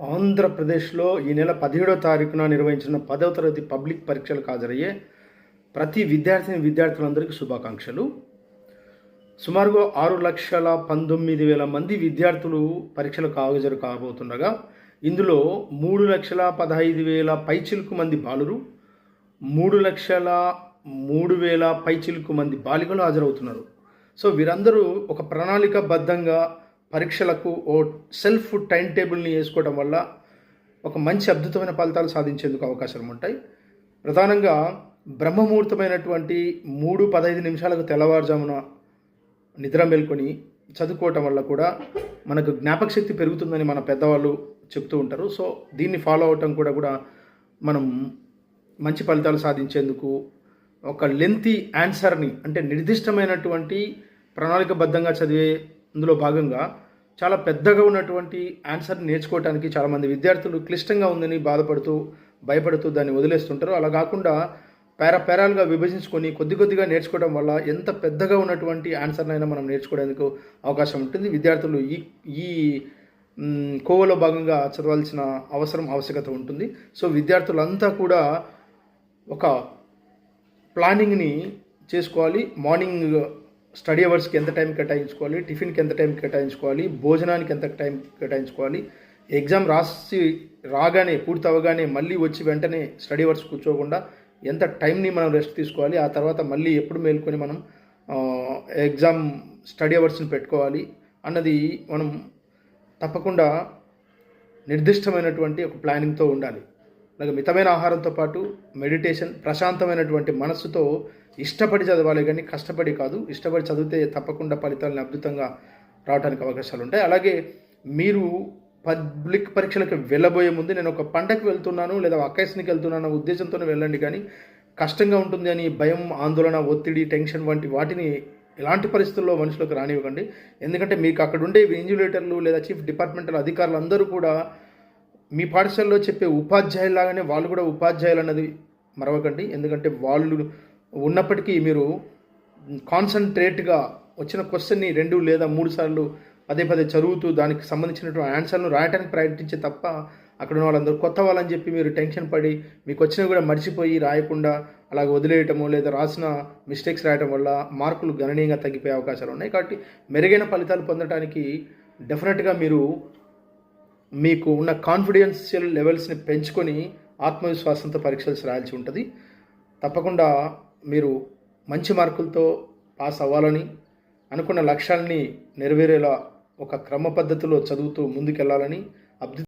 ఆంధ్రప్రదేశ్లో ఈ నెల పదిహేడో తారీఖున నిర్వహించిన పదవ తరగతి పబ్లిక్ పరీక్షలకు హాజరయ్యే ప్రతి విద్యార్థిని విద్యార్థులందరికీ శుభాకాంక్షలు. సుమారుగా ఆరు లక్షల పంతొమ్మిది వేల మంది విద్యార్థులు పరీక్షలకు హాజరు కాబోతుండగా ఇందులో మూడు లక్షల పదహైదు వేల పైచిలుకు మంది బాలురు మూడు లక్షల మూడు వేల పైచిలుకు మంది బాలికలు హాజరవుతున్నారు. సో వీరందరూ ఒక ప్రణాళికబద్ధంగా పరీక్షలకు ఓ సెల్ఫ్ టైం టేబుల్ని వేసుకోవడం వల్ల ఒక మంచి అద్భుతమైన ఫలితాలు సాధించేందుకు అవకాశాలు ఉంటాయి. ప్రధానంగా బ్రహ్మముహూర్తమైనటువంటి మూడు పదహైదు నిమిషాలకు తెల్లవారుజామున నిద్ర మేల్కొని చదువుకోవటం వల్ల కూడా మనకు జ్ఞాపక శక్తి పెరుగుతుందని మన పెద్దవాళ్ళు చెప్తూ ఉంటారు. సో దీన్ని ఫాలో అవటం కూడా కూడా మనం మంచి ఫలితాలు సాధించేందుకు ఒక లెంతీ ఆన్సర్ని అంటే నిర్దిష్టమైనటువంటి ప్రణాళికబద్ధంగా చదివే అందులో భాగంగా చాలా పెద్దగా ఉన్నటువంటి ఆన్సర్ నేర్చుకోవడానికి చాలామంది విద్యార్థులు క్లిష్టంగా ఉందని బాధపడుతూ భయపడుతూ దాన్ని వదిలేస్తుంటారు. అలా కాకుండా పేరా పేరాలుగా విభజించుకొని కొద్ది కొద్దిగా నేర్చుకోవడం వల్ల ఎంత పెద్దగా ఉన్నటువంటి ఆన్సర్నైనా మనం నేర్చుకోవడానికి అవకాశం ఉంటుంది. విద్యార్థులు ఈ ఈ కోవలో భాగంగా చదవాల్సిన అవసరం ఆవశ్యకత ఉంటుంది. సో విద్యార్థులంతా కూడా ఒక ప్లానింగ్ని చేసుకోవాలి. మార్నింగ్ స్టడీ అవర్స్కి ఎంత టైం కేటాయించుకోవాలి టిఫిన్కి ఎంత టైం కేటాయించుకోవాలి భోజనానికి ఎంత టైం కేటాయించుకోవాలి ఎగ్జామ్ రాసి రాగానే పూర్తి అవ్వగానే మళ్ళీ వచ్చి వెంటనే స్టడీ అవర్స్ కూర్చోకుండా ఎంత టైంని మనం రెస్ట్ తీసుకోవాలి ఆ తర్వాత మళ్ళీ ఎప్పుడు మేల్కొని మనం ఎగ్జామ్ స్టడీ అవర్స్ని పెట్టుకోవాలి అన్నది మనం తప్పకుండా నిర్దిష్టమైనటువంటి ఒక ప్లానింగ్తో ఉండాలి. అలాగే మితమైన ఆహారంతో పాటు మెడిటేషన్ ప్రశాంతమైనటువంటి మనస్సుతో ఇష్టపడి చదవాలి కానీ కష్టపడి కాదు. ఇష్టపడి చదివితే తప్పకుండా ఫలితాలను అద్భుతంగా రావడానికి అవకాశాలు ఉంటాయి. అలాగే మీరు పబ్లిక్ పరీక్షలకు వెళ్ళబోయే ముందు నేను ఒక పండగకి వెళ్తున్నాను లేదా అకేషన్కి వెళ్తున్నాను ఉద్దేశంతో వెళ్ళండి. కానీ కష్టంగా ఉంటుంది అని భయం ఆందోళన ఒత్తిడి టెన్షన్ వంటి వాటిని ఎలాంటి పరిస్థితుల్లో మనుషులకు రానివ్వకండి. ఎందుకంటే మీకు అక్కడ ఉండే ఇన్జులేటర్లు లేదా చీఫ్ డిపార్ట్మెంటల్ అధికారులు అందరూ కూడా మీ పాఠశాలలో చెప్పే ఉపాధ్యాయులాగానే వాళ్ళు కూడా ఉపాధ్యాయులు అన్నది మరవకండి. ఎందుకంటే వాళ్ళు ఉన్నప్పటికీ మీరు కాన్సన్ట్రేట్గా వచ్చిన క్వశ్చన్ని రెండు లేదా మూడు సార్లు పదే పదే చదువుతూ దానికి సంబంధించినటువంటి ఆన్సర్ను రాయడానికి ప్రయత్నించే తప్ప అక్కడ ఉన్న వాళ్ళందరూ కొత్త వాళ్ళని చెప్పి మీరు టెన్షన్ పడి మీకు వచ్చినవి కూడా మర్చిపోయి రాయకుండా అలాగ వదిలేయటము లేదా రాసిన మిస్టేక్స్ రాయటం వల్ల మార్కులు గణనీయంగా తగ్గిపోయే అవకాశాలు ఉన్నాయి. కాబట్టి మెరుగైన ఫలితాలు పొందడానికి డెఫినెట్గా మీరు మీకు ఉన్న కాన్ఫిడెన్షియల్ లెవెల్స్ని పెంచుకొని ఆత్మవిశ్వాసంతో పరీక్షలు రాయాల్సి ఉంటుంది. తప్పకుండా మీరు మంచి మార్కులతో పాస్ అవ్వాలని అనుకున్న లక్ష్యాలని నెరవేరేలా ఒక క్రమ పద్ధతిలో చదువుతూ ముందుకెళ్ళాలని అభ్యు